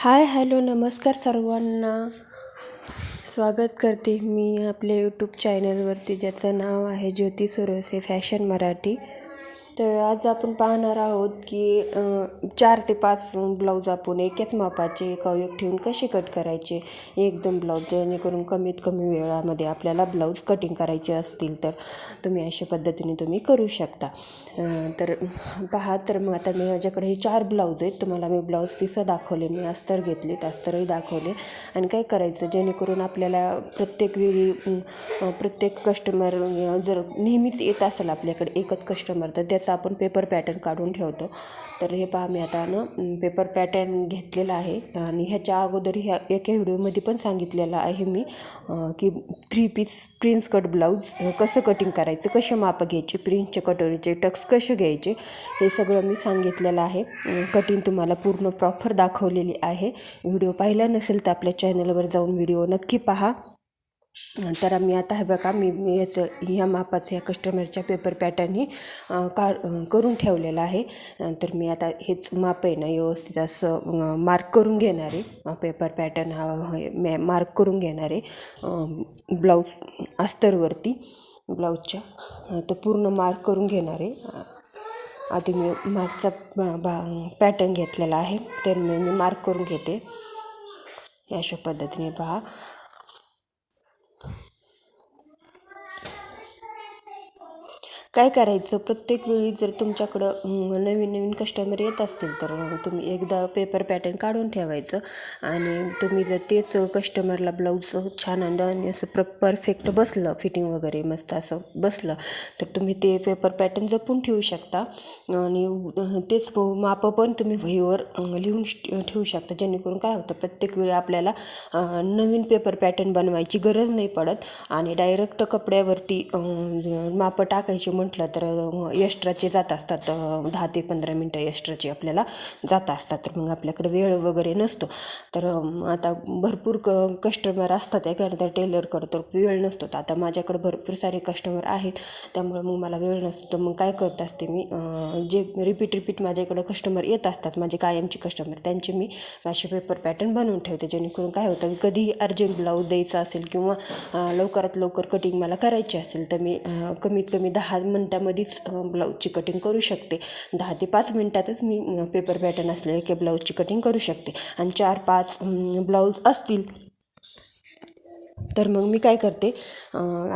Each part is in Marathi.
हाय हॅलो नमस्कार सर्वांना. स्वागत करते मी आपल्या यूट्यूब चॅनलवरती ज्याचं नाव आहे ज्योती सुरसे फॅशन मराठी. तर आज आपण पाहणार आहोत की चार ते पाच ब्लाऊज आपण एकाच मापाचे एक ठेवून कसे कट करायचे? एकदम ब्लाऊज जेणेकरून कमीत कमी वेळामध्ये आपल्याला ब्लाऊज कटिंग करायचे असतील तर तुम्ही अशा पद्धतीने तुम्ही करू शकता. तर पहा तर मग आता मी माझ्याकडे हे चार ब्लाऊज आहेत. तुम्हाला मी ब्लाऊज पिसं दाखवले मी अस्तर घेतले अस्तरही दाखवले. आणि काय करायचं? जेणेकरून आपल्याला प्रत्येक वेळी प्रत्येक कस्टमर जर नेहमीच येत असेल आपल्याकडे एकच कस्टमर तर त्याचं आपण पेपर पॅटर्न काढून ठेवतो. तर हे पहा मी आता ना पेपर पॅटर्न घेतलेला आहे. आणि ह्याच्या अगोदर ह्या एका व्हिडिओमध्ये पण सांगितलेलं आहे मी की three piece prince cut blouse कसं कटिंग करायचं कसे मापं घ्यायचे प्रिन्सचे कटोरीचे टक्स कसे घ्यायचे हे सगळं मी सांगितलेलं आहे. कटिंग तुम्हाला पूर्ण प्रॉपर दाखवलेली आहे. व्हिडिओ पाहिला नसेल तर आपल्या चॅनलवर जाऊन व्हिडिओ नक्की पहा. तर मी आता हे बघा मी याचं ह्या मापाचं ह्या कस्टमरच्या पेपर पॅटर्न ही का करून ठेवलेलं आहे. तर मी आता हेच माप आहे ना व्यवस्थित असं मार्क करून घेणार आहे. पेपर पॅटर्न हा मॅ मार्क करून घेणार आहे. ब्लाऊज अस्तरवरती ब्लाऊजच्या तर पूर्ण मार्क करून घेणार आहे. आधी मी मागचा बा पॅटर्न घेतलेला आहे. तर मी मार्क करून घेते. अशा पद्धतीने पहा. काय करायचं? प्रत्येक वेळी जर तुमच्याकडं नवीन नवीन कस्टमर येत असतील तर तुम्ही एकदा पेपर पॅटर्न काढून ठेवायचं. आणि तुम्ही जर तेच कस्टमरला ब्लाऊज छान आणि असं प्र परफेक्ट बसलं फिटिंग वगैरे मस्त असं बसलं तर तुम्ही ते पेपर पॅटर्न जपून ठेवू शकता. आणि तेच मापं पण तुम्ही वहीवर लिहून ठेवू शकता. जेणेकरून काय होतं प्रत्येक वेळी आपल्याला नवीन पेपर पॅटर्न बनवायची गरज नाही पडत. आणि डायरेक्ट कपड्यावरती मापं टाकायची म्हणून म्हटलं तर एक्स्ट्राचे जात असतात दहा ते पंधरा मिनटं एक्स्ट्राचे आपल्याला जात असतात. तर मग आपल्याकडे वेळ वगैरे नसतो. तर आता भरपूर क कस्टमर असतात एखाद्या टेलरकडं तर वेळ नसतो. तर आता माझ्याकडे भरपूर सारे कस्टमर आहेत. त्यामुळे मग मला वेळ नसतो. तर मग काय करत असते मी जे रिपीट रिपीट माझ्याकडं कस्टमर येत असतात माझे कायमचे कस्टमर त्यांचे मी असे पेपर पॅटर्न बनवून ठेवते. जेणेकरून काय होतं कधीही अर्जंट ब्लाऊज द्यायचा असेल किंवा लवकरात लवकर कटिंग मला करायची असेल तर मी कमीत कमी दहा मिनटामध्येच ब्लाऊजची कटिंग करू शकते. दहा ते पाच मिनटातच मी पेपर पॅटर्न असलेले की ब्लाऊजची कटिंग करू शकते. आणि चार पाच ब्लाऊज असतील तर मग मी काय करते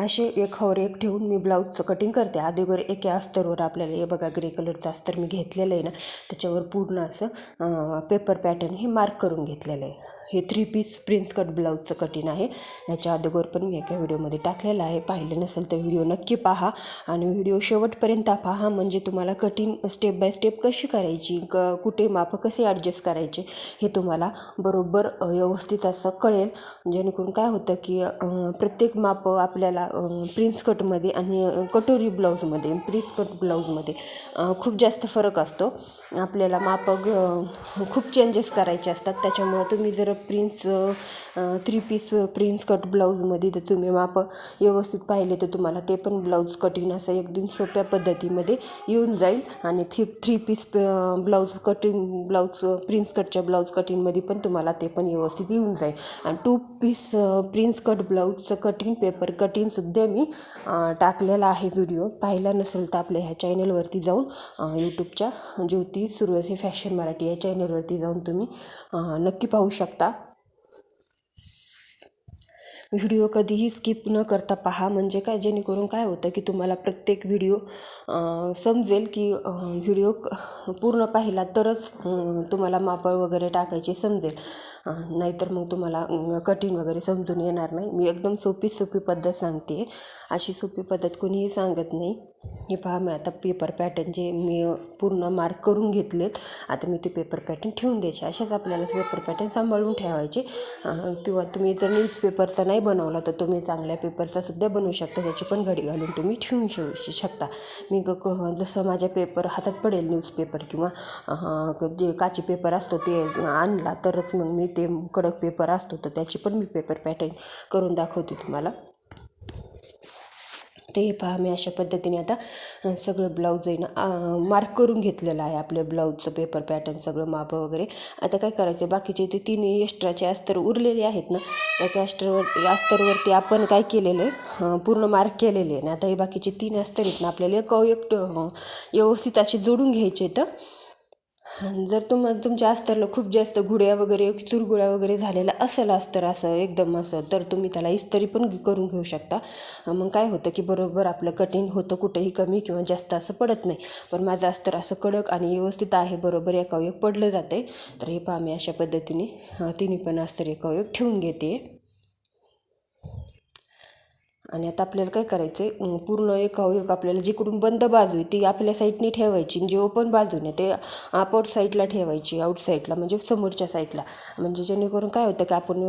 असे एक हवर एक ठेवून मी ब्लाऊजचं कटिंग करते. अगोदर एका अस्तरवर आपल्याला हे बघा ग्रे कलरचं अस्तर मी घेतलेलं आहे ना त्याच्यावर पूर्ण असं पेपर पॅटर्न हे मार्क करून घेतलेलं आहे. हे थ्री पीस प्रिन्स कट ब्लाऊजचं कटिंग आहे. ह्याच्या अगोदर पण मी एका व्हिडिओमध्ये टाकलेलं आहे. पाहिलं नसेल तर व्हिडिओ नक्की पहा आणि व्हिडिओ शेवटपर्यंत पहा. म्हणजे तुम्हाला कटिंग स्टेप बाय स्टेप कशी करायची क कुठे मापं कसे ॲडजस्ट करायचे हे तुम्हाला बरोबर व्यवस्थित असं कळेल. जेणेकरून काय होतं की की प्रत्येक मापं आपल्याला प्रिन्स कटमध्ये आणि कटोरी ब्लाऊजमध्ये प्रिन्स कट ब्लाऊजमध्ये खूप जास्त फरक असतो. आपल्याला मापं खूप चेंजेस करायचे असतात. त्याच्यामुळं तुम्ही जर prince three piece prince cut ब्लाऊजमध्ये जर तुम्ही माप व्यवस्थित पाहिले तर तुम्हाला ते पण ब्लाऊज कटिंग असं एकदम सोप्या पद्धतीमध्ये येऊन जाईल. आणि three three piece blouse cutting blouse prince कटच्या blouse कटिंगमध्ये पण तुम्हाला ते पण व्यवस्थित येऊन जाईल. आणि टू पीस प्रिन्स कट ब्लाऊजचं कटिंग पेपर कटिंगसुद्धा मी टाकलेला आहे व्हिडिओ पाहिला नसेल तर आपल्या ह्या चॅनलवरती जाऊन यूट्यूबच्या ज्योती सुरवसे फॅशन मराठी या चॅनलवरती जाऊन तुम्ही नक्की पाहू शकता. व्हिडिओ कधीही स्किप न करता पहा. म्हणजे काय? जेणेकरून काय होतं की तुम्हाला प्रत्येक व्हिडिओ समजेल की व्हिडिओ पूर्ण पाहिला तरच तुम्हाला मापळ वगैरे टाकायचे समजेल. नाहीतर मग तुम्हाला कठीण वगैरे समजून येणार नाही. मी एकदम सोपी सोपी पद्धत सांगते. अशी सोपी पद्धत कोणीही सांगत नाही. हे पहा मी आता पेपर पॅटर्न जे मी पूर्ण मार्क करून घेतलेत आता मी ते पेपर पॅटर्न ठेवून द्यायचे. अशाच आपल्याला पेपर पॅटर्न सांभाळून ठेवायचे. किंवा तुम्ही जर न्यूजपेपरचा नाही बनवला तर तुम्ही चांगल्या पेपरचा सुद्धा बनवू शकता. त्याची पण घडी घालून तुम्ही ठेवून ठेवू शकता. मी ग जसं माझ्या पेपर हातात पडेल न्यूजपेपर किंवा जे काची पेपर असतो ते आणला तरच मग मी ते कडक पेपर असतो तर त्याची पण मी पेपर पॅटर्न करून दाखवते तुम्हाला. ते पहा मी अशा पद्धतीने आता सगळं ब्लाऊज आहे ना मार्क करून घेतलेलं आहे आपल्या ब्लाऊजचं पेपर पॅटर्न सगळं माप वगैरे. आता काय करायचं बाकीचे ते तीन एक्स्ट्राचे अस्तर उरलेले आहेत ना त्या कॅस्टरवर अस्तरवरती आपण काय केलेलं आहे पूर्ण मार्क केलेले आहे. आणि आता हे बाकीचे तीन अस्तर आहेत ना आपल्याला एक एक व्यवस्थित असे जोडून घ्यायचे तर जर तुम तुमच्या अस्तरला खूप जास्त घुड्या वगैरे चुरगुळ्या वगैरे झालेला असेल अस्तर असं एकदम असं तर तुम्ही त्याला इस्त्री पण करून घेऊ शकता. मग काय होतं की बरोबर आपलं कटिंग होतं कुठेही कमी किंवा जास्त असं पडत नाही. पण माझं अस्तर असं कडक आणि व्यवस्थित आहे बरोबर एकावयोग पडलं जाते तर हे पहा मी अशा पद्धतीने तिन्ही पण अस्तर एकावेक ठेवून घेते आणि आता आपल्याला काय करायचं आहे पूर्ण एक एक आपल्याला जिकडून बंद बाजू आहे ती आपल्या साईडनी ठेवायची आणि जी ओपन बाजूने ते आउट साईडला ठेवायची आउट साईडला म्हणजे समोरच्या साईडला म्हणजे जेणेकरून काय होतं की आपण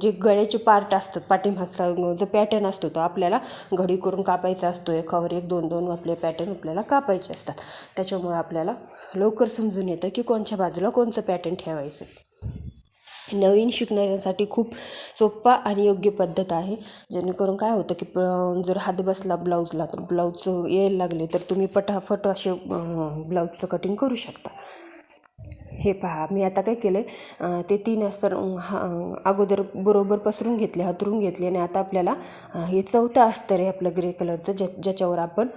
जे गळ्याचे पार्ट असतात पाठीमागचा जो पॅटर्न असतो तो आपल्याला घडी करून कापायचा असतो. एकावर एक दोन दोन आपले पॅटर्न आपल्याला कापायचे असतात. त्याच्यामुळे आपल्याला लवकर समजून येतं की कोणत्या बाजूला कोणचं पॅटर्न ठेवायचं नवीन शिकणाऱ्यांसाठी खूप सोप्पा आणि योग्य पद्धत आहे. जेणेकरून काय होतं की प- जर हात बसला ब्लाऊजला तर ब्लाऊजचं यायला लागले तर तुम्ही पटाफट असे ब्लाऊजचं कटिंग करू शकता. हे पहा मी आता काय केलं आहे ते तीन अस्तर हा अगोदर बरोबर पसरून घेतले हातरून घेतले आणि आता आपल्याला हे चौथं अस्तर आहे आपलं ग्रे कलरचं ज्या ज्याच्यावर आपण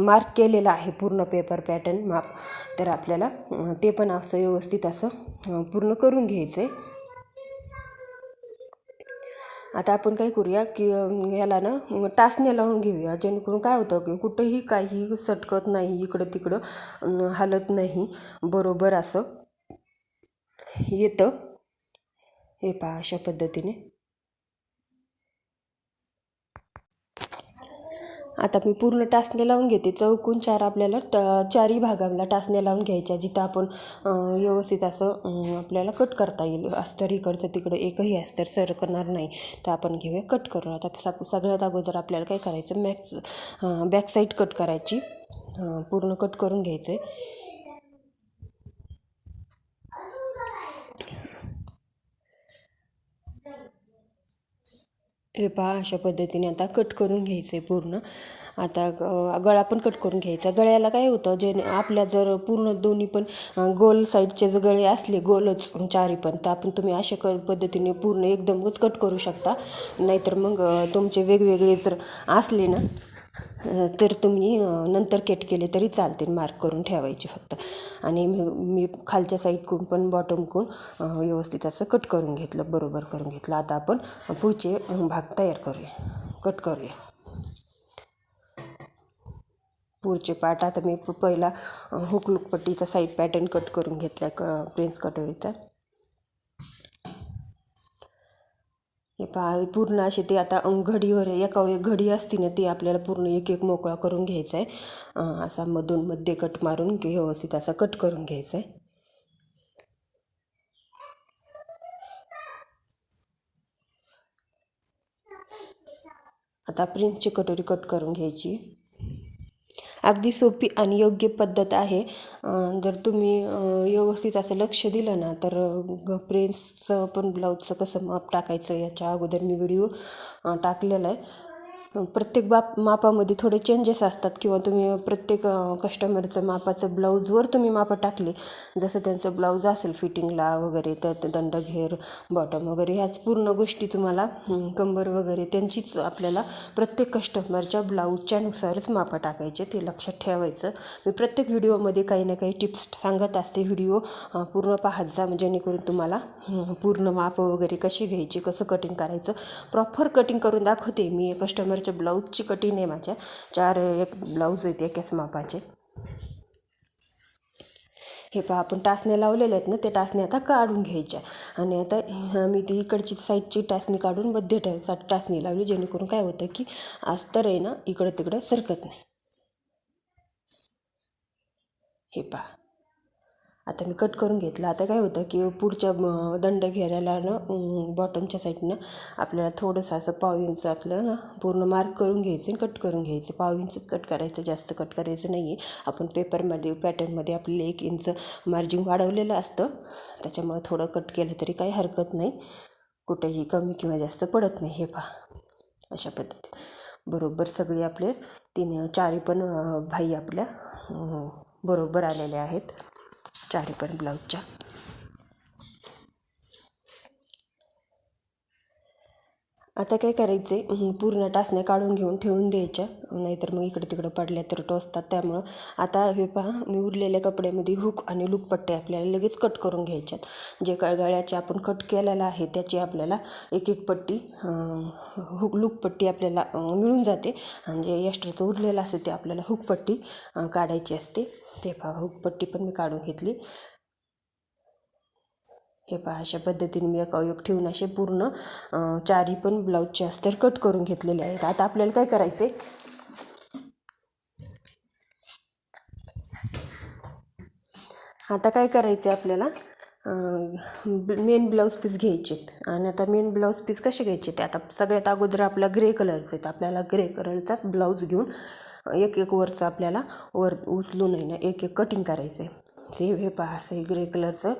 मार्क केलेलं आहे पूर्ण पेपर पॅटर्न माप तर आपल्याला ते पण असं व्यवस्थित असं पूर्ण करून घ्यायचं आहे आता आपण काय करूया की याला ना अं, लावून घेऊया. जेणेकरून काय होतं की कुठंही काही सटकत नाही इकडं तिकडं हलत नाही. बरोबर असं येतं. हे पहा अशा पद्धतीने. आता मी पूर्ण टाचण्या लावून घेते. चौकून चार आपल्याला ट चारही भागाला टाचण्या लावून घ्यायच्या जिथं आपण व्यवस्थित असं आपल्याला कट करता येईल. अस्तर इकडचं तिकडं एकही अस्तर सरकणार नाही. तर आपण घेऊया कट करू आता सग सगळ्यात अगोदर आपल्याला काय करायचं? मॅक्स बॅकसाईड कट करायची. पूर्ण कट करून घ्यायचं आहे हे पहा अशा पद्धतीने आता कट करून घ्यायचं आहे पूर्ण. आता ग- गळा पण कट करून घ्यायचा. गळ्याला काय होतं जे आपल्या जर पूर्ण दोन्ही पण गोल साईडचे जर गळे असले गोलच चारी पण तर आपण तुम्ही अशा क पद्धतीने पूर्ण एकदमच कट करू शकता. नाहीतर मग तुमचे वेगवेगळे जर असले ना तर तुम्ही नंतर केट केले तरी चालतील मार्क करून ठेवायचे फक्त. आणि मी मी खालच्या साईडकडून पण बॉटमकडून व्यवस्थित असं कट करून घेतलं बरोबर करून घेतलं. आता आपण पुढचे भाग तयार करूया. कट करूया. पुढचे पार्ट आता मी पहिला हुकलुकपट्टीचा साईड पॅटर्न कट करून घेतला क प्रिन्स कटोरीचा हे पहा पूर्ण असे ते आता घडीवर एका एक घडी असते ना ती आपल्याला पूर्ण एक एक मोकळा करून घ्यायचा आहे असा मधून मध्ये कट मारून की व्यवस्थित असा कट करून घ्यायचा आहे आता प्रिंटची कटोरी कट करून घ्यायची. अगदी सोपी आणि योग्य पद्धत आहे. जर तुम्ही व्यवस्थित असं लक्ष दिलं ना तर प्रिन्सचं पण ब्लाऊजचं कसं माप टाकायचं याच्या अगोदर मी व्हिडिओ टाकलेला आहे. प्रत्येक बाप मापामध्ये थोडे चेंजेस असतात किंवा तुम्ही प्रत्येक कस्टमरचं मापाचं ब्लाऊजवर तुम्ही मापं टाकले जसं त्यांचं ब्लाऊज असेल फिटिंगला वगैरे तर ते दंडघेर बॉटम वगैरे ह्याच पूर्ण गोष्टी तुम्हाला कंबर वगैरे त्यांचीच आपल्याला प्रत्येक कस्टमरच्या ब्लाऊजच्या नुसारच मापं टाकायचे ते लक्षात ठेवायचं. मी प्रत्येक व्हिडिओमध्ये काही ना काही टिप्स सांगत असते व्हिडिओ पूर्ण पाहत जा म्हणजे जेणेकरून तुम्हाला पूर्ण माप वगैरे कशी घ्यायची कसं कटिंग करायचं प्रॉपर कटिंग करून दाखवते मी कस्टमर कस्टमरच्या ब्लाऊजची कटिंग आहे माझ्या. चार एक ब्लाऊज आहेत एकाच मापाचे. हे पहा आपण टाचण्या लावलेले आहेत ना ते टाचण्या आता काढून घ्यायच्या. आणि आता मी ती इकडची साईडची टाचणी काढून मध्य टा टाचणी लावली जेणेकरून काय होतं की अस्तर आहे ना इकडं तिकडं सरकत नाही. हे पहा. आता मी कट करून घेतलं. आता काय होतं की पुढच्या दंड घेऱ्याला ना बॉटमच्या साईडनं आपल्याला थोडंसं असं पाव इंच आपलं ना पूर्ण मार्क करून घ्यायचं आणि कट करून घ्यायचं. पाव इंचच कट करायचं जास्त कट करायचं नाही आहे आपण पेपरमध्ये पॅटर्नमध्ये आपल्याला एक इंच मार्जिन वाढवलेलं असतं. त्याच्यामुळे थोडं कट केलं तरी काही हरकत नाही. कुठेही कमी किंवा जास्त पडत नाही. हे पहा. अशा पद्धतीने. बरोबर सगळे आपले तीन चारी पण भाई आपल्या बरोबर आलेल्या आहेत. चारी पण ब्लाऊजच्या आता काय करायचं आहे पूर्ण टाचण्या काढून घेऊन ठेवून द्यायच्या. नाहीतर मग इकडे तिकडे पडल्या तर टोचतात. त्यामुळं आता हे पहा मी उरलेल्या कपड्यामध्ये हुक आणि लुकपट्टे आपल्याला लगेच कट करून घ्यायच्यात. जे गळगळ्याचे आपण कट केलेला आहे त्याची आपल्याला एक एक पट्टी हुक लुकपट्टी आपल्याला मिळून जाते. आणि जे एक्स्ट्राचं उरलेलं असते ते आपल्याला हुकपट्टी काढायची असते. ते पहा हुकपट्टी पण मी काढून घेतली. हे पहा अशा पद्धतीने मी एक एक ठेवून असे पूर्ण चारी पण ब्लाऊजचे अस्तर कट करून घेतलेले आहेत. आता आपल्याला काय करायचं आहे आता काय करायचं आहे आपल्याला मेन ब्लाऊज पीस घ्यायचेत आणि आता मेन ब्लाऊज पीस कसे घ्यायचे ते आता सगळ्यात अगोदर आपला ग्रे कलरचे आहेत. आपल्याला ग्रे कलरचाच ब्लाऊज घेऊन एक एक वरचं आपल्याला वर उचलून आहे ना एक एक कटिंग करायचं आहे हे पहा असं हे ग्रे कलरचं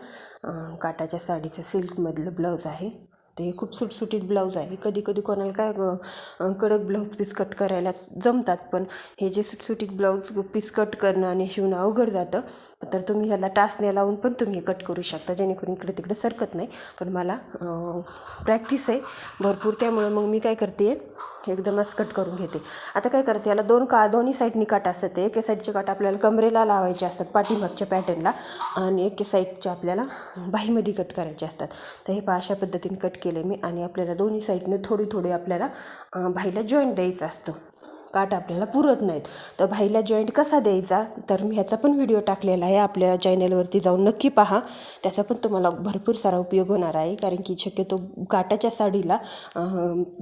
काटाच्या साडीचं सिल्कमधलं ब्लाऊज आहे. ते खूप सुटसुटीत ब्लाऊज आहे. कधी कधी कोणाला काय कडक ब्लाऊज पीस कट करायला जमतात पण हे जे सुटसुटीत ब्लाऊज पीस कट करणं आणि शिवणं अवघड जातं तर तुम्ही ह्याला टाचण्या लावून पण तुम्ही कट करू शकता. जेणेकरून इकडे तिकडे सरकत नाही. पण मला प्रॅक्टिस आहे भरपूर. त्यामुळे मग मी काय करते एकदमच कट करून घेते. आता काय करते याला दोन का दोन्ही साईडनी काट असतात. ते एके साईडचे काट आपल्याला कमरेला लावायचे असतात पाठीमागच्या पॅटर्नला आणि एके साईडचे आपल्याला बाहीमध्ये कट करायचे असतात. तर हे पहा अशा पद्धतीने कट केले. मी आणि आपल्याला दोन्ही साईडनं थोडी थोडी आपल्याला भाईला जॉईंट द्यायचं असतं. काट आपल्याला पुरत नाहीत. तर भाईला जॉईंट कसा द्यायचा? तर मी ह्याचा पण व्हिडिओ टाकलेला आहे. आपल्या चॅनलवरती जाऊन नक्की पहा. त्याचा पण तुम्हाला भरपूर सारा उपयोग होणार आहे. कारण की शक्यतो काटाच्या साडीला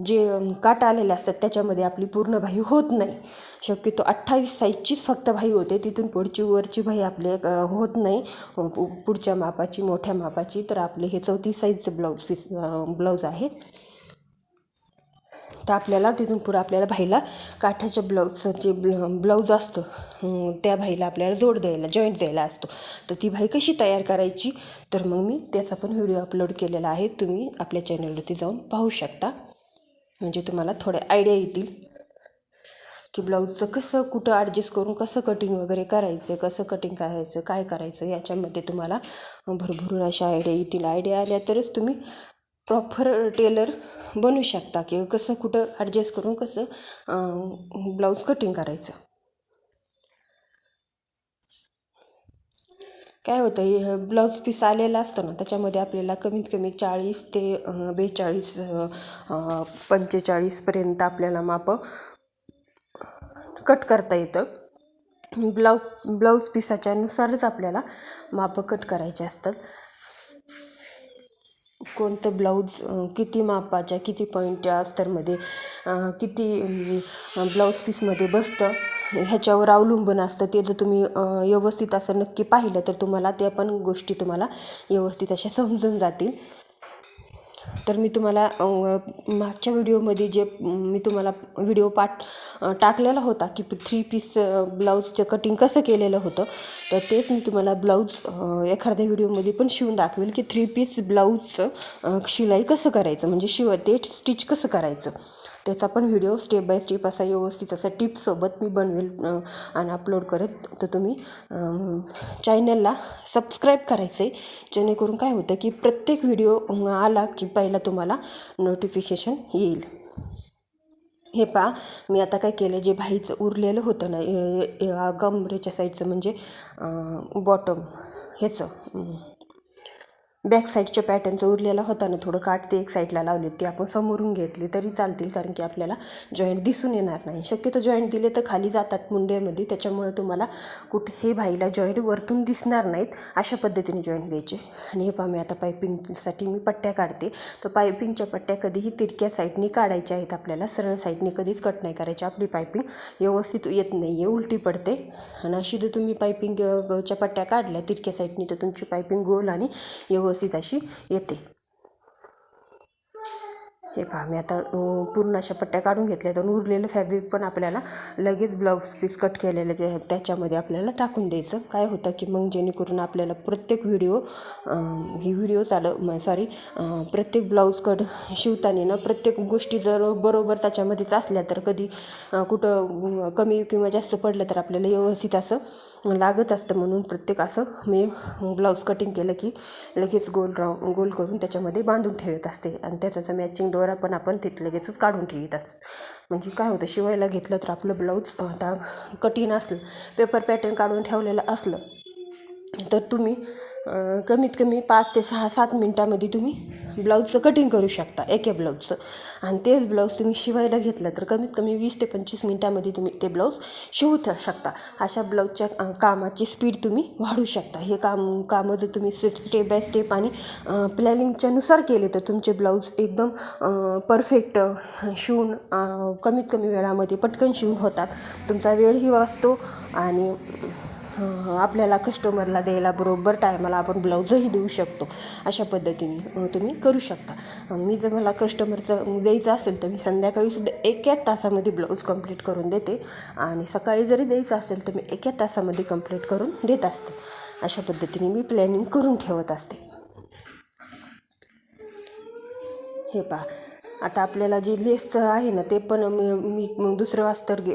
जे काट आलेले असतात त्याच्यामध्ये आपली पूर्ण भाई होत नाही. शक्यतो अठ्ठावीस साईजचीच फक्त भाई होते. तिथून पुढची वरची भाई आपले होत नाही. पुढच्या मापाची मोठ्या मापाची. तर आपले हे चौतीस साईजचं ब्लाऊज पीस ब्लाऊज आहे तर आपल्याला तिथून पुढं आपल्याला भाईला काठाच्या ब्लाऊजचं जे ब्ल ब्लाऊज असतं त्या भाईला आपल्याला जोड द्यायला जॉईंट द्यायला असतो. तर ती भाई कशी तयार करायची? तर मग मी त्याचा पण व्हिडिओ अपलोड केलेला आहे. तुम्ही आपल्या चॅनलवरती जाऊन पाहू शकता. म्हणजे तुम्हाला थोड्या आयडिया येतील की ब्लाऊजचं कसं कुठं ॲडजस्ट करून कसं कटिंग वगैरे करायचं कसं कटिंग करायचं काय करायचं याच्यामध्ये तुम्हाला भरभरून अशा आयडिया येतील. आयडिया आल्या तरच तुम्ही प्रॉपर टेलर बनू शकता की कसं कुठं ॲडजस्ट करून कसं ब्लाऊज कटिंग करायचं. काय होतं हे ब्लाऊज पीस आलेला असतो ना त्याच्यामध्ये आपल्याला कमीत कमी चाळीस ते बेचाळीस पंचेचाळीसपर्यंत आपल्याला मापं कट करता येतं. ब्लाऊ ब्लाऊज पिसाच्यानुसारच आपल्याला मापं कट करायचे असतात. कोणतं ब्लाऊज किती मापाच्या किती पॉईंटच्या अस्तरमध्ये किती ब्लाऊज पीसमध्ये बसतं ह्याच्यावर अवलंबून असतं. ते जर तुम्ही व्यवस्थित असं नक्की पाहिलं तर तुम्हाला त्या पण गोष्टी तुम्हाला व्यवस्थित अशा समजून जातील. तर मी तुम्हाला मागच्या व्हिडिओमध्ये जे मी तुम्हाला व्हिडिओ पाठ टाकलेला होता की थ्री पीस ब्लाऊजचं कटिंग कसं केलेलं होतं तर तेच मी तुम्हाला ब्लाऊज एखाद्या व्हिडिओमध्ये पण शिवून दाखवेल की थ्री पीस ब्लाऊजचं शिलाई कसं करायचं म्हणजे शिव ते स्टिच कसं करायचं. त्याचा पण व्हिडिओ स्टेप बाय स्टेप असा व्यवस्थित असा टिप्ससोबत मी बनवेल आणि अपलोड करेल. तर तुम्ही चॅनलला सबस्क्राईब करायचं आहे जेणेकरून काय होतं की प्रत्येक व्हिडिओ आला की पहिला तुम्हाला नोटिफिकेशन येईल. हे पहा मी आता काय केलं जे भाईचं उरलेलं होतं ना ए- कमरेच्या साईडचं म्हणजे बॉटम ह्याचं बॅक साईडच्या पॅटर्नचं उरलेला होता ना थोडं काट ते एक साईडला लावली ते आपण समोरून घेतली तरी चालतील कारण की आपल्याला जॉईंट दिसून येणार नाही. शक्यतो जॉईंट दिले तर खाली जातात मुंड्यामध्ये त्याच्यामुळे तुम्हाला कुठेही भाईला जॉईंट वरतून दिसणार नाहीत अशा पद्धतीने जॉईंट द्यायचे. आणि हे पहा मी आता पायपिंगसाठी मी पट्ट्या काढते. तर पायपिंगच्या पट्ट्या कधीही तिरक्या साईडनी काढायच्या आहेत आपल्याला सरळ साईडने कधीच कट नाही करायची. आपली पायपिंग व्यवस्थित येत नाही आहे उलटी पडते. आणि अशी जर तुम्ही पायपिंगच्या पट्ट्या काढल्या तिरक्या साईडनी तर तुमची पायपिंग गोल आणि व्यवस्थित व्यवस्थित अशी येते. हे पहा मी आता पूर्ण अशा पट्ट्या काढून घेतल्या तर उरलेलं फॅब्रिक पण आपल्याला लगेच ब्लाऊज पीस कट केलेलं ते त्याच्यामध्ये आपल्याला टाकून द्यायचं. काय होतं की मग जेणेकरून आपल्याला प्रत्येक व्हिडिओ ही व्हिडिओ चालू सॉरी प्रत्येक ब्लाऊज कट शिवताना ना प्रत्येक गोष्टी जर बरोबर त्याच्यामध्येच असल्या तर कधी कुठं कमी किंवा जास्त पडलं तर आपल्याला व्यवस्थित असं लागत असतं. म्हणून प्रत्येक असं मी ब्लाऊज कटिंग केलं की लगेच गोल राव गोल करून त्याच्यामध्ये बांधून ठेवत असते. आणि त्याचं मॅचिंग दोरा पण आपण तिथं लगेचच काढून ठेवत असतो. म्हणजे काय होतं शिवायला घेतलं तर आपलं ब्लाऊज आता कठीण असलं पेपर पॅटर्न काढून ठेवलेलं असलं तर तुम्ही कमीत कमी पाच ते सहा सात मिनटामध्ये तुम्ही ब्लाऊजचं कटिंग करू शकता एके ब्लाऊजचं. आणि तेच ब्लाऊज तुम्ही शिवायला घेतलं तर कमीत कमी वीस ते पंचवीस मिनटामध्ये तुम्ही ते ब्लाऊज शिवू शकता. अशा ब्लाऊजच्या कामाची स्पीड तुम्ही वाढू शकता. हे काम कामं जर तुम्ही स्टेप बाय स्टेप आणि प्लॅनिंगच्यानुसार केले तर तुमचे ब्लाऊज एकदम परफेक्ट शिवून कमीत कमी वेळामध्ये पटकन शिवून होतात. तुमचा वेळही वाचतो आणि आपल्याला कस्टमरला द्यायला बरोबर टायमाला आपण ब्लाऊजही देऊ शकतो. अशा पद्धतीने तुम्ही करू शकता. मी जर मला कस्टमरचं द्यायचं असेल तर मी संध्याकाळीसुद्धा एकाच तासामध्ये ब्लाऊज कंप्लीट करून देते. आणि सकाळी जरी द्यायचं असेल तर मी एका तासामध्ये कंप्लीट करून देत असते. अशा पद्धतीने मी प्लॅनिंग करून ठेवत असते. हे पहा आता आपल्याला जे लेसचं आहे ना ते पण मी मी दुसरं वास्तर घे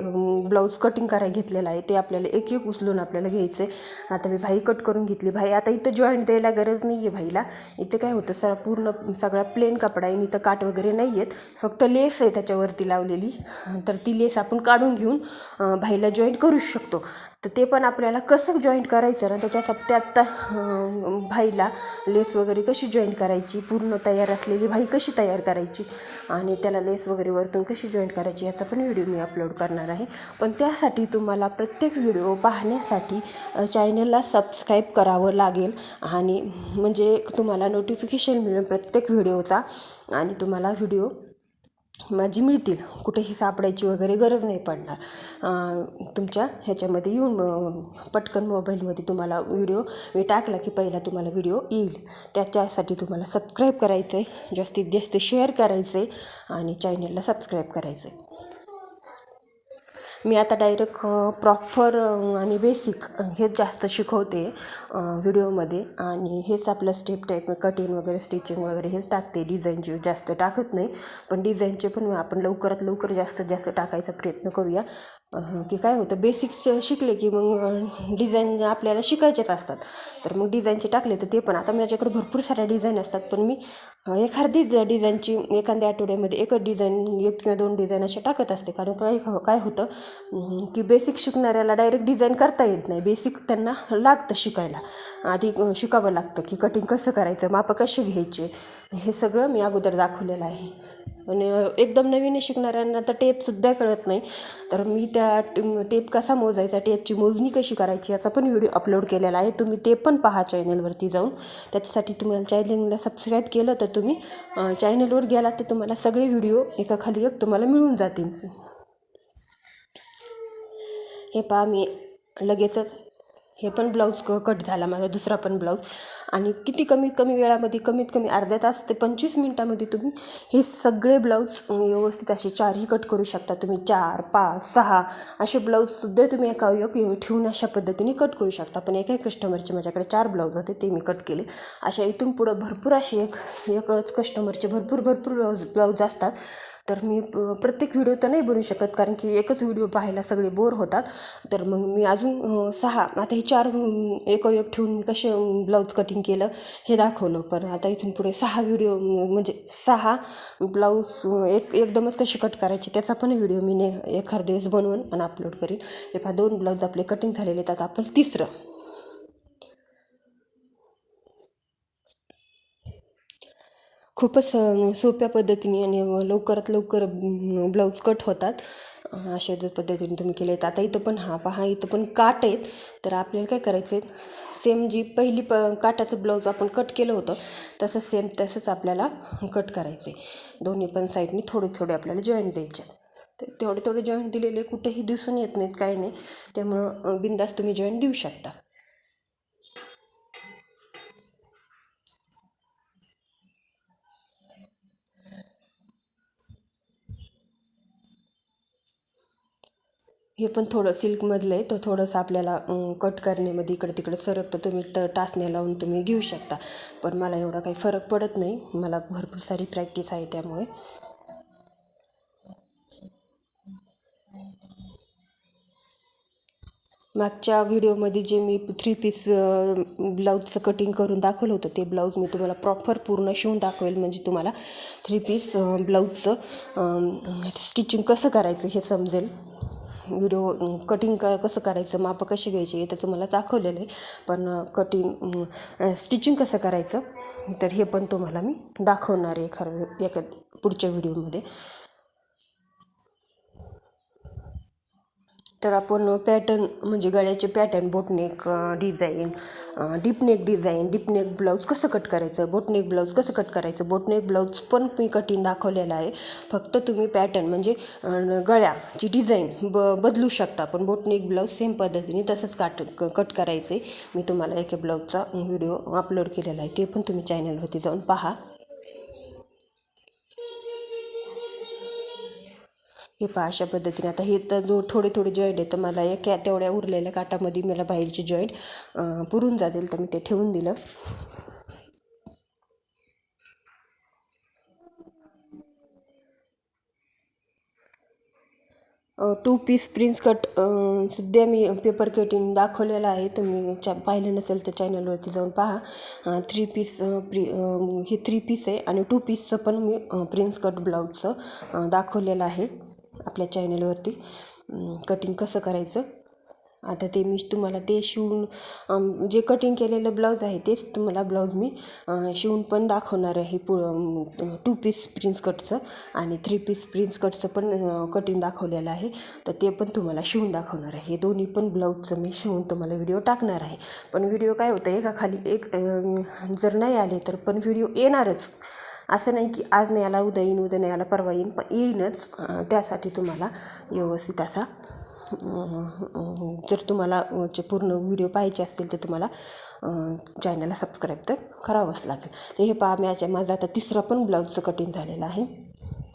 ब्लाऊज कटिंग करायला घेतलेलं आहे. ते आपल्याला एक एक उचलून आपल्याला घ्यायचं आहे आता मी भाई कट करून घेतली. भाई आता इथं जॉईंट द्यायला गरज नाही आहे भाईला. इथं काय होतं सर पूर्ण सगळा प्लेन कपडा आहे इथं काट वगैरे नाही आहेत फक्त लेस आहे त्याच्यावरती लावलेली. तर ती लेस आपण काढून घेऊन भाईला जॉईंट करू शकतो. तर ते पण आपल्याला कसं जॉईंट करायचं ना तर त्याचा त्यात भाईला लेस वगैरे कशी जॉईंट करायची पूर्ण तयार असलेली भाई कशी तयार करायची आणि त्याला लेस वगैरे वरतून कशी जॉईंट करायची याचा पण व्हिडिओ मी अपलोड करणार आहे. पण त्यासाठी तुम्हाला प्रत्येक व्हिडिओ पाहण्यासाठी चॅनलला सबस्क्राईब करावं लागेल आणि म्हणजे तुम्हाला नोटिफिकेशन मिळेल प्रत्येक व्हिडिओचा आणि तुम्हाला व्हिडिओ माझी मिळतील. कुठेही सापडायची वगैरे गरज नाही पडणार. तुमच्या ह्याच्यामध्ये येऊन पटकन मोबाईलमध्ये तुम्हाला व्हिडिओ मी टाकला की पहिला तुम्हाला व्हिडिओ येईल. त्याच्यासाठी तुम्हाला सबस्क्राईब करायचं आहे जास्तीत जास्त शेअर करायचं आहे आणि चॅनलला सबस्क्राईब करायचं आहे मी आता डायरेक्ट प्रॉपर आणि बेसिक हेच जास्त शिकवते व्हिडिओमध्ये आणि हेच आपलं स्टेप टाईप कटिंग वगैरे स्टिचिंग वगैरे हेच टाकते. डिझाईनचे जास्त टाकत नाही. पण डिझाईनचे पण आपण लवकरात लवकर जास्तीत जास्त टाकायचा प्रयत्न करूया. की काय होतं बेसिक्स शिकले की मग डिझाईन आपल्याला शिकायचेच असतात. तर मग डिझाईनचे टाकले तर ते पण. आता माझ्याकडे भरपूर साऱ्या डिझाईन असतात पण मी एखादी डिझाईनची एखाद्या आठवड्यामध्ये एकच डिझाईन एक किंवा दोन डिझाईन अशा टाकत असते. कारण काय काय होतं की बेसिक शिकणाऱ्याला डायरेक्ट डिझाईन करता येत नाही. बेसिक त्यांना लागतं शिकायला. आधी शिकावं लागतं की कटिंग कसं करायचं मापं कसे घ्यायचे हे सगळं मी अगोदर दाखवलेलं आहे. आणि एकदम नवीन शिकणाऱ्यांना तर टेपसुद्धा कळत नाही. तर मी त्या टे- टेप कसा मोजायचा टेपची मोजणी कशी करायची याचा पण व्हिडिओ अपलोड केलेला आहे. तुम्ही ते पण पहा चॅनलवरती जाऊन. त्याच्यासाठी तुम्हाला चॅनलला सबस्क्राईब केलं तर तुम्ही चॅनलवर गेलात तर तुम्हाला सगळे व्हिडिओ एकाखाली एक तुम्हाला मिळून जातील. हे पहा मी लगेचच हे पण ब्लाऊज क कट झाला माझा दुसरा पण ब्लाऊज. आणि किती कमीत कमी वेळामध्ये कमीत कमी अर्ध्या तास ते पंचवीस मिनटामध्ये तुम्ही हे सगळे ब्लाऊज व्यवस्थित असे चारही कट करू शकता. तुम्ही चार पाच सहा असे ब्लाऊजसुद्धा तुम्ही एका एक ठेवून अशा पद्धतीने कट करू शकता. पण एका कस्टमरचे माझ्याकडे चार ब्लाऊज होते ते मी कट केले. अशा इथून पुढं भरपूर असे एक एकच कस्टमरचे भरपूर भरपूर ब्लाऊज ब्लाऊज असतात. तर मी प्रत्येक व्हिडिओ तर नाही बनवू शकत कारण की एकच व्हिडिओ पाहायला सगळे बोर होतात. तर मग मी अजून सहा आता हे चार एक एक ठेवून मी कसे ब्लाऊज कटिंग केलं हे दाखवलं. पण आता इथून पुढे सहा व्हिडिओ म्हणजे सहा ब्लाऊज एक एकदमच कशी कट करायची त्याचा पण व्हिडिओ मी ने एखाद दिवस बनवून आणि अपलोड करीन. हे पहा दोन ब्लाऊज आपले कटिंग झालेले आहेत आता आपण तिसरं. खूपच सोप्या पद्धतीने आणि लवकरात लवकर ब्लाऊज कट होतात. अशा पद्धतीने तुम्ही केले आहेत आता इथं पण हा पहा इथं पण काट आहेत. तर आपल्याला काय करायचं आहे सेम जी पहिली प काटाचं ब्लाऊज आपण कट केलं होतं तसं सेम तसंच आपल्याला कट करायचं आहे दोन्ही पण साईडनी थोडे थोडे आपल्याला जॉईंट द्यायचे तर तेवढे थोडे जॉईंट दिलेले कुठेही दिसून येत नाहीत काही नाही. त्यामुळं बिंदास तुम्ही जॉईंट देऊ शकता. हे पण थोडं सिल्कमधलं आहे. तर थोडंसं आपल्याला कट करण्यामध्ये इकडं तिकडं सरकतं. तुम्ही तर टाचण्या लावून तुम्ही घेऊ शकता. पण मला एवढा काही फरक पडत नाही. मला भरपूर सारी प्रॅक्टिस आहे त्यामुळे. मागच्या व्हिडिओमध्ये जे मी थ्री पीस ब्लाऊजचं कटिंग करून दाखवलं होतं ते ब्लाऊज मी तुम्हाला प्रॉपर पूर्ण शिवून दाखवेल. म्हणजे तुम्हाला थ्री पीस ब्लाऊजचं स्टिचिंग कसं करायचं हे समजेल. व्हिडिओ कटिंग क कसं करायचं मापं कशी घ्यायची हे तर तुम्हाला दाखवलेलं आहे. पण कटिंग स्टिचिंग कसं करायचं तर हे पण तुम्हाला मी दाखवणार आहे खरं एका पुढच्या व्हिडिओमध्ये तर आपण पॅटर्न म्हणजे गळ्याचे pattern boatneck design deepneck design deepneck blouse कसं कट करायचं? बोटनेक ब्लाऊज कसं कट करायचं? बोटनेक ब्लाऊज पण मी कटिंग दाखवलेलं आहे. फक्त तुम्ही पॅटर्न म्हणजे गळ्याची डिझाईन ब बदलू शकता. पण बोटनेक ब्लाऊज सेम पद्धतीने तसंच काट कट करायचं आहे मी तुम्हाला एका ब्लाऊजचा व्हिडिओ अपलोड केलेला आहे. ते पण तुम्ही चॅनलवरती जाऊन पहा. हे पहा अशा पद्धतीने. आता हे तर दो थोडे थोडे जॉईंट आहे तर मला एक तेवढ्या उरलेल्या काटामध्ये मला बाहेरचे जॉईंट पुरून जातील तर मी ते ठेवून दिलं. टू पीस प्रिन्स कट सध्या मी पेपर कटिंग दाखवलेलं आहे तुम्ही चा पाहिलं नसेल तर चॅनलवरती जाऊन पहा. थ्री पीस प्रि हे थ्री पीस आहे आणि टू पीसचं पण मी प्रिन्स कट ब्लाऊजचं दाखवलेलं आहे. आपल्या चॅनलवरती कटिंग कसं करायचं? आता ते मी तुम्हाला ते शिवून जे कटिंग केलेलं ब्लाऊज आहे तेच तुम्हाला ब्लाऊज मी शिवून पण दाखवणार आहे. पु टू पीस प्रिन्स कटचं आणि थ्री पीस प्रिन्स कटचं पण कटिंग दाखवलेलं आहे. तर ते पण तुम्हाला शिवून दाखवणार आहे. हे दोन्ही पण ब्लाऊजचं मी शिवून तुम्हाला व्हिडिओ टाकणार आहे. पण व्हिडिओ काय होतं एका खाली एक जर नाही आले तर पण व्हिडिओ येणारच. असं नाही की आज नाही आला उद्या येईन उद्या नाही आला परवा येईन पण येईनच. त्यासाठी तुम्हाला व्यवस्थित असा जर तुम्हाला जे पूर्ण व्हिडिओ पाहायचे असतील तर तुम्हाला चॅनलला सबस्क्राईब तर करावंच लागेल. तर हे पहा माझ्या माझा आता तिसरा पण ब्लाऊजचं कटिंग झालेलं आहे.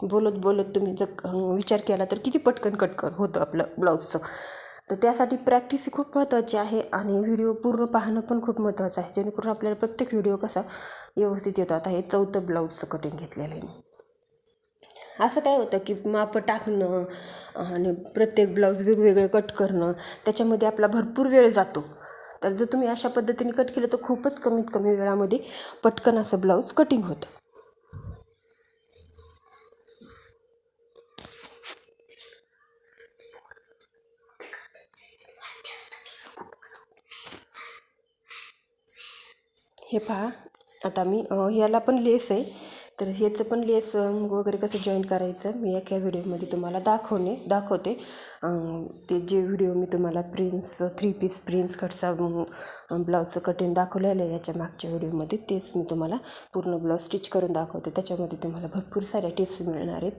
बोलत बोलत तुम्ही जर विचार केला तर किती पटकन कटकर होतं आपलं ब्लाऊजचं. तर त्यासाठी प्रॅक्टिस ही खूप महत्त्वाची आहे आणि व्हिडिओ पूर्ण पाहणं पण खूप महत्त्वाचं आहे. जेणेकरून आपल्याला प्रत्येक व्हिडिओ कसा व्यवस्थित येतो. आता हे चौथं ब्लाऊजचं कटिंग घेतलेलं आहे असं काय होतं की मापं टाकणं आणि प्रत्येक ब्लाऊज वेगवेगळे कट करणं त्याच्यामध्ये आपला भरपूर वेळ जातो. तर जर तुम्ही अशा पद्धतीने कट केलं तर खूपच कमीत कमी वेळामध्ये पटकन असं ब्लाऊज कटिंग होतं. हे पहा आता मी ह्याला पण लेस आहे. तर ह्याचं पण लेस वगैरे कसं जॉईन करायचं मी एका व्हिडिओमध्ये तुम्हाला दाखवणे दाखवते. ते जे व्हिडिओ मी तुम्हाला प्रिन्स थ्री पीस प्रिन्स कटचा ब्लाऊजचं कटिंग दाखवलेलं आहे याच्या मागच्या व्हिडिओमध्ये तेच मी तुम्हाला पूर्ण ब्लाऊज स्टिच करून दाखवते. त्याच्यामध्ये तुम्हाला भरपूर साऱ्या टिप्स मिळणार आहेत.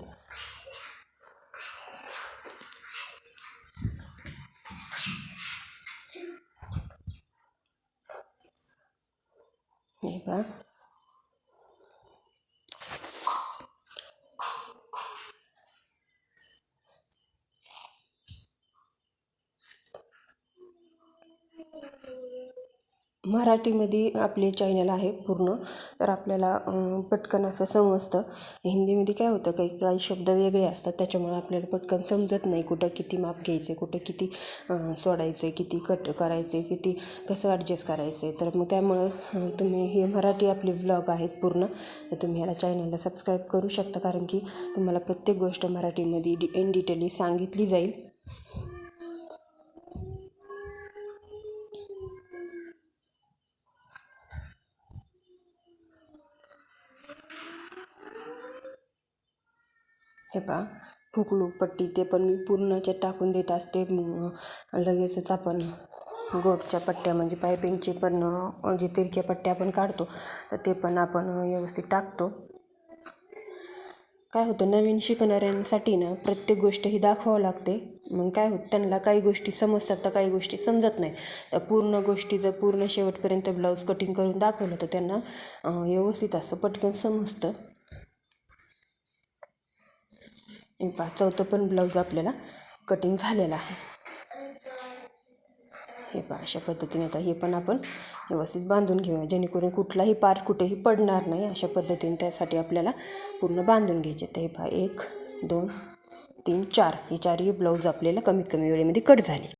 paper मराठीमध्ये आपले चॅनल आहे पूर्ण. तर आपल्याला पटकन असं समजतं. हिंदीमध्ये काय होतं काही काही शब्द वेगळे असतात. त्याच्यामुळे आपल्याला पटकन समजत नाही कुठं किती माप घ्यायचं आहे कुठं किती सोडायचं आहे किती कट करायचे किती कसं ॲडजस्ट आहे तर मग त्यामुळं तुम्ही हे मराठी आपले व्लॉग आहेत पूर्ण. तर तुम्ही ह्याला चॅनलला सबस्क्राईब करू शकता. कारण की तुम्हाला प्रत्येक गोष्ट मराठीमध्ये डि इन डिटेली सांगितली जाईल. हे पहा हुकलू पट्टी ते पण मी पूर्णचे टाकून देत असते लगेचच आपण गोटच्या पट्ट्या म्हणजे पायपिंगचे पण जे तिरक्या पट्ट्या आपण काढतो तर ते पण आपण व्यवस्थित टाकतो. काय होतं नवीन शिकणाऱ्यांसाठी ना प्रत्येक गोष्ट ही दाखवावं लागते. मग काय होतं त्यांना काही गोष्टी समजतात तर काही गोष्टी समजत नाही. तर पूर्ण गोष्टी जर पूर्ण शेवटपर्यंत ब्लाऊज कटिंग करून दाखवलं तर त्यांना व्यवस्थित असं पटकन समजतं. हे पहा चौथं पण ब्लाऊज आपल्याला कटिंग झालेलं आहे. हे पहा अशा पद्धतीने आता हे पण आपण व्यवस्थित बांधून घेऊया. जेणेकरून कुठलाही पार्ट कुठेही पडणार नाही अशा पद्धतीने त्यासाठी आपल्याला पूर्ण बांधून घ्यायचे तर हे पहा एक दोन तीन चार. हे चारही ब्लाऊज आपल्याला कमीत कमी वेळेमध्ये कट झाले.